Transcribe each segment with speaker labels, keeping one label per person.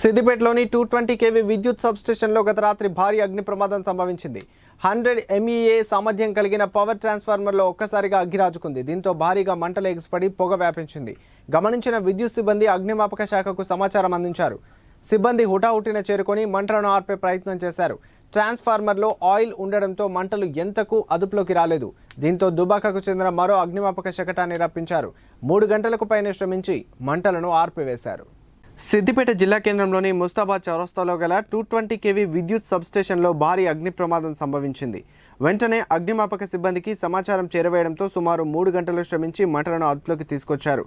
Speaker 1: సిద్దిపేటలోని two twenty KV విద్యుత్ సబ్స్టేషన్లో గత రాత్రి భారీ అగ్ని ప్రమాదం సంభవించింది. హండ్రెడ్ ఎంఈఏ సామర్థ్యం కలిగిన పవర్ ట్రాన్స్ఫార్మర్లో ఒక్కసారిగా అగ్గి రాజుకుంది. దీంతో భారీగా మంటలు ఎగిసిపడి పొగ వ్యాపించింది. గమనించిన విద్యుత్ సిబ్బంది అగ్నిమాపక శాఖకు సమాచారం అందించారు. సిబ్బంది హుటాహుటిన చేరుకొని మంటలను ఆర్పే ప్రయత్నం చేశారు. ట్రాన్స్ఫార్మర్లో ఆయిల్ ఉండడంతో మంటలు ఎంతకు అదుపులోకి రాలేదు. దీంతో దుబాకకు చెందిన మరో అగ్నిమాపక శకటాన్ని రప్పించారు. మూడు గంటలకు పైన శ్రమించి మంటలను ఆర్పివేశారు. సిద్దిపేట జిల్లా కేంద్రంలోని ముస్తాబాద్ చౌరస్తాలో గల టూ ట్వంటీ కేవీ విద్యుత్ సబ్స్టేషన్లో భారీ అగ్ని ప్రమాదం సంభవించింది. వెంటనే అగ్నిమాపక సిబ్బందికి సమాచారం చేరవేయడంతో సుమారు మూడు గంటలు శ్రమించి మంటలను అదుపులోకి తీసుకొచ్చారు.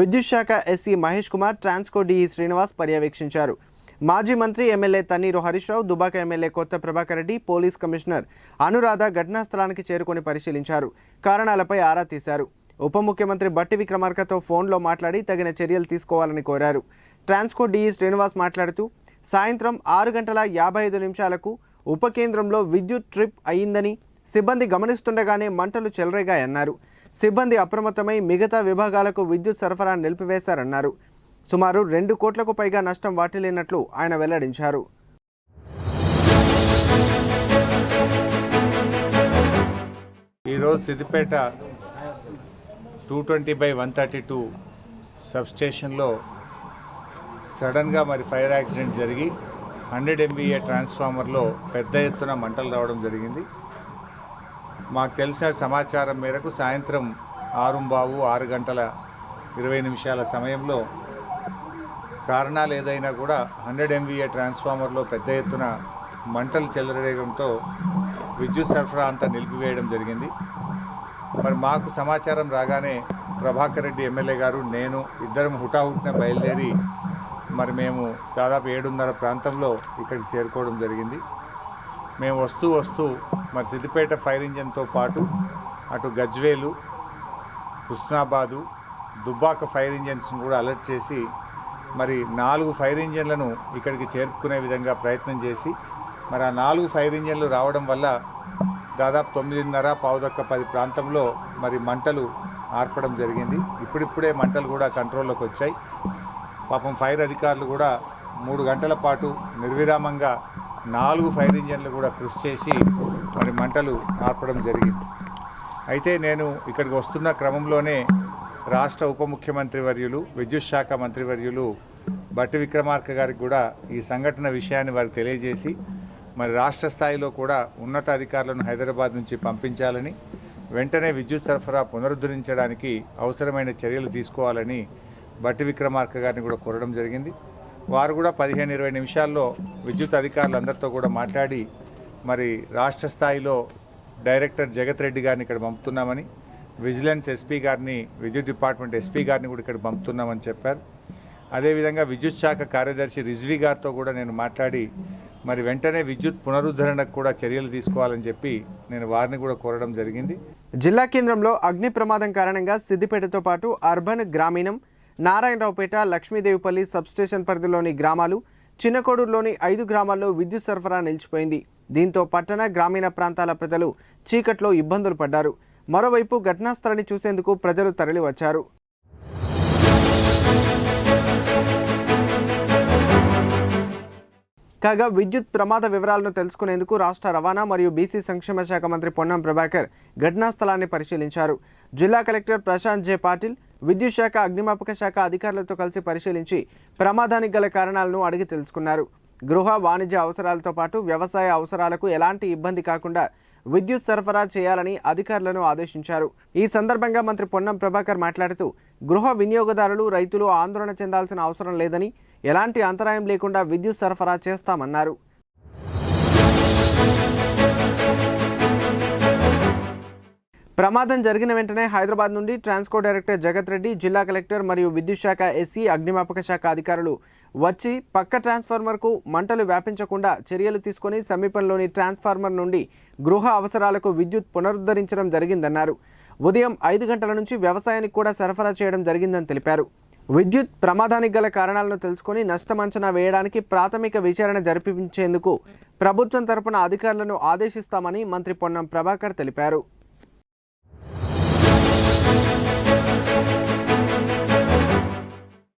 Speaker 1: విద్యుత్ శాఖ SC Mahesh Kumar Transco DE Srinivas పర్యవేక్షించారు. మాజీ మంత్రి MLA Tanneeru Harish Rao Dubbaka MLA Kotha Prabhakar Reddy police commissioner Anuradha ఘటనా స్థలానికి చేరుకొని పరిశీలించారు. కారణాలపై ఆరా తీశారు. ఉప ముఖ్యమంత్రి బట్టి విక్రమార్కతో ఫోన్లో మాట్లాడి తగిన చర్యలు తీసుకోవాలని కోరారు. ట్రాన్స్కో డిఈ శ్రీనివాస్ మాట్లాడుతూ సాయంత్రం ఆరు గంటల యాభై ఐదు నిమిషాలకు ఉప కేంద్రంలో విద్యుత్ ట్రిప్ అయిందని సిబ్బంది గమనిస్తుండగానే మంటలు చెలరేగాయన్నారు. సిబ్బంది అప్రమత్తమై మిగతా విభాగాలకు విద్యుత్ సరఫరా నిలిపివేశారన్నారు. సుమారు రెండు కోట్లకు పైగా నష్టం వాటిల్లినట్లు ఆయన వెల్లడించారు.
Speaker 2: ఈరోజు Siddipet two twenty by one thirty two సబ్స్టేషన్లో సడన్గా మరి ఫైర్ యాక్సిడెంట్ జరిగి హండ్రెడ్ ఎంబీఏ ట్రాన్స్ఫార్మర్లో పెద్ద ఎత్తున మంటలు రావడం జరిగింది. మాకు తెలిసిన సమాచారం మేరకు సాయంత్రం ఆరుంబావు ఆరు గంటల ఇరవై నిమిషాల సమయంలో కారణాలు ఏదైనా కూడా హండ్రెడ్ ఎంబీఏ ట్రాన్స్ఫార్మర్లో పెద్ద ఎత్తున మంటలు చెలరేగడంతో విద్యుత్ సరఫరా అంతా నిలిపివేయడం జరిగింది. మరి మాకు సమాచారం రాగానే ప్రభాకర్ రెడ్డి ఎమ్మెల్యే గారు నేను ఇద్దరం హుటాహుటిన బయలుదేరి మరి మేము దాదాపు ఏడున్నర ప్రాంతంలో ఇక్కడికి చేరుకోవడం జరిగింది. మేము వస్తూ వస్తూ మరి సిద్దిపేట ఫైర్ ఇంజన్తో పాటు అటు గజ్వేలు హుస్నాబాదు దుబ్బాక ఫైర్ ఇంజన్స్ను కూడా అలర్ట్ చేసి మరి నాలుగు ఫైర్ ఇంజన్లను ఇక్కడికి చేరుకునే విధంగా ప్రయత్నం చేసి మరి ఆ నాలుగు ఫైర్ ఇంజన్లు రావడం వల్ల దాదాపు తొమ్మిదిన్నర పావుదక్క పది ప్రాంతంలో మరి మంటలు ఆర్పడం జరిగింది. ఇప్పుడిప్పుడే మంటలు కూడా కంట్రోల్లోకి వచ్చాయి. పాపం ఫైర్ అధికారులు కూడా మూడు గంటల పాటు నిర్విరామంగా నాలుగు ఫైర్ ఇంజన్లు కూడా కృషి చేసి మరి మంటలు ఆర్పడం జరిగింది. అయితే నేను ఇక్కడికి వస్తున్న క్రమంలోనే రాష్ట్ర ఉప ముఖ్యమంత్రి వర్యులు విద్యుత్ శాఖ మంత్రివర్యులు బట్టి విక్రమార్క గారికి కూడా ఈ సంఘటన విషయాన్ని వారికి తెలియజేసి మరి రాష్ట్ర స్థాయిలో కూడా ఉన్నత అధికారులను హైదరాబాద్ నుంచి పంపించాలని వెంటనే విద్యుత్ సరఫరా పునరుద్ధరించడానికి అవసరమైన చర్యలు తీసుకోవాలని బట్టి విక్రమార్క గారిని కూడా కోరడం జరిగింది. వారు కూడా పదిహేను ఇరవై నిమిషాల్లో విద్యుత్ అధికారులందరితో కూడా మాట్లాడి మరి రాష్ట్ర స్థాయిలో డైరెక్టర్ జగత్ రెడ్డి గారిని ఇక్కడ పంపుతున్నామని విజిలెన్స్ ఎస్పీ గారిని విద్యుత్ డిపార్ట్మెంట్ ఎస్పీ గారిని కూడా ఇక్కడ పంపుతున్నామని చెప్పారు. అదేవిధంగా విద్యుత్ శాఖ కార్యదర్శి రిజ్వీ గారితో కూడా నేను మాట్లాడి మరి వెంటనే విద్యుత్ పునరుద్ధరణకు కూడా చర్యలు తీసుకోవాలని చెప్పి నేను వారిని కూడా కోరడం జరిగింది.
Speaker 1: జిల్లా కేంద్రంలో అగ్ని ప్రమాదం కారణంగా సిద్దిపేటతో పాటు అర్బన్ గ్రామీణం నారాయణరావుపేట లక్ష్మీదేవిపల్లి సబ్స్టేషన్ పరిధిలోని గ్రామాలు చిన్నకోడూరులోని ఐదు గ్రామాల్లో విద్యుత్ సరఫరా నిలిచిపోయింది. దీంతో పట్టణ గ్రామీణ ప్రాంతాల ప్రజలు చీకట్లో ఇబ్బందులు పడ్డారు. మరోవైపు ఘటనాస్థలాన్ని చూసేందుకు ప్రజలు తరలివచ్చారు. కాగా విద్యుత్ ప్రమాద వివరాలను తెలుసుకునేందుకు రాష్ట్ర రవాణా మరియు బీసీ సంక్షేమ శాఖ మంత్రి పొన్నం ప్రభాకర్ ఘటనా స్థలాన్ని పరిశీలించారు. జిల్లా కలెక్టర్ ప్రశాంత్ జే. పాటిల్ విద్యుత్ శాఖ అగ్నిమాపక శాఖ అధికారులతో కలిసి పరిశీలించి ప్రమాదానికి గల కారణాలను అడిగి తెలుసుకున్నారు. గృహ వాణిజ్య అవసరాలతో పాటు వ్యవసాయ అవసరాలకు ఎలాంటి ఇబ్బంది కాకుండా విద్యుత్ సరఫరా చేయాలని అధికారులను ఆదేశించారు. ఈ సందర్భంగా మంత్రి పొన్నం ప్రభాకర్ మాట్లాడుతూ గృహ వినియోగదారులు రైతులు ఆందోళన చెందాల్సిన అవసరం లేదని ఎలాంటి అంతరాయం లేకుండా విద్యుత్ సరఫరా చేస్తామన్నారు. ప్రమాదం జరిగిన వెంటనే హైదరాబాద్ నుండి ట్రాన్స్కో డైరెక్టర్ జగత్ రెడ్డి జిల్లా కలెక్టర్ మరియు విద్యుత్ శాఖ ఎస్సీ అగ్నిమాపక శాఖ అధికారులు వచ్చి పక్క ట్రాన్స్ఫార్మర్కు మంటలు వ్యాపించకుండా చర్యలు తీసుకొని సమీపంలోని ట్రాన్స్ఫార్మర్ నుండి గృహ అవసరాలకు విద్యుత్ పునరుద్ధరించడం జరిగిందన్నారు. ఉదయం ఐదు గంటల నుంచి వ్యవసాయానికి కూడా సరఫరా చేయడం జరిగిందని తెలిపారు. విద్యుత్ ప్రమాదానికి గల కారణాలను తెలుసుకొని నష్టం అంచనా వేయడానికి ప్రాథమిక విచారణ జరిపించేందుకు ప్రభుత్వం తరపున అధికారులను ఆదేశిస్తామని మంత్రి పొన్నం ప్రభాకర్ తెలిపారు.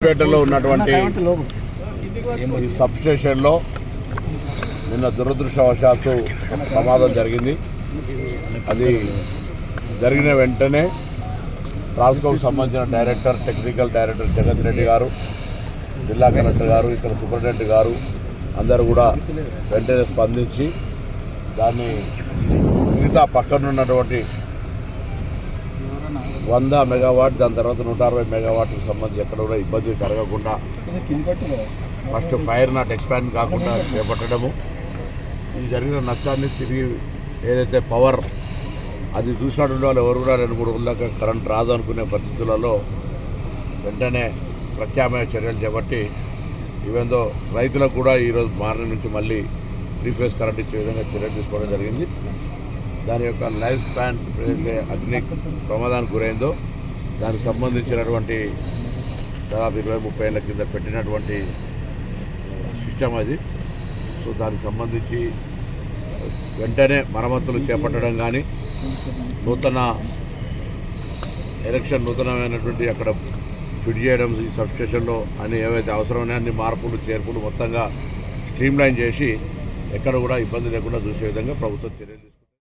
Speaker 3: పేటలో ఉన్నటువంటి ఈ సబ్ స్టేషన్లో నిన్న దురదృష్టవశాత్తు ప్రమాదం జరిగింది. అది జరిగిన వెంటనే ట్రాన్స్కోకి సంబంధించిన director technical director Jagan Reddy garu జిల్లా కలెక్టర్ గారు ఇక్కడ సూపరింటెండెంట్ గారు అందరూ కూడా వెంటనే స్పందించి దాన్ని మిగతా పక్కనున్నటువంటి వంద మెగావాట్ దాని తర్వాత నూట అరవై మెగావాట్కి సంబంధించి ఎక్కడ కూడా ఇబ్బంది కలగకుండా ఫస్ట్ ఫైర్ నాట్ ఎక్స్పాండ్ కాకుండా చేపట్టడము. ఈ జరిగిన నష్టాన్ని తిరిగి ఏదైతే పవర్ అది చూసినటువంటి వాళ్ళు ఎవరు కూడా రెండు మూడు రోజుల కరెంట్ రాదు అనుకునే పరిస్థితులలో వెంటనే ప్రత్యామ్నాయ చర్యలు చేపట్టి ఈవెందో రైతులకు కూడా ఈరోజు మార్నింగ్ నుంచి మళ్ళీ త్రీ ఫేజ్ కరెంట్ ఇచ్చే విధంగా చర్యలు తీసుకోవడం జరిగింది. దాని యొక్క లైఫ్ స్పాన్ ఏదైతే అగ్ని ప్రమాదానికి గురైందో దానికి సంబంధించినటువంటి దాదాపు ఇరవై ముప్పై ఏళ్ళ కింద పెట్టినటువంటి సిస్టమ్ అది. సో దానికి సంబంధించి వెంటనే మరమ్మతులు చేపట్టడం కానీ నూతన ఎలక్షన్ నూతనమైనటువంటి అక్కడ ఫిట్ చేయడం ఈ సబ్స్టేషన్లో అని ఏవైతే అవసరమైన అన్ని మార్పులు చేర్పులు మొత్తంగా స్ట్రీమ్లైన్ చేసి ఎక్కడ కూడా ఇబ్బంది లేకుండా చూసే విధంగా ప్రభుత్వం చర్యలు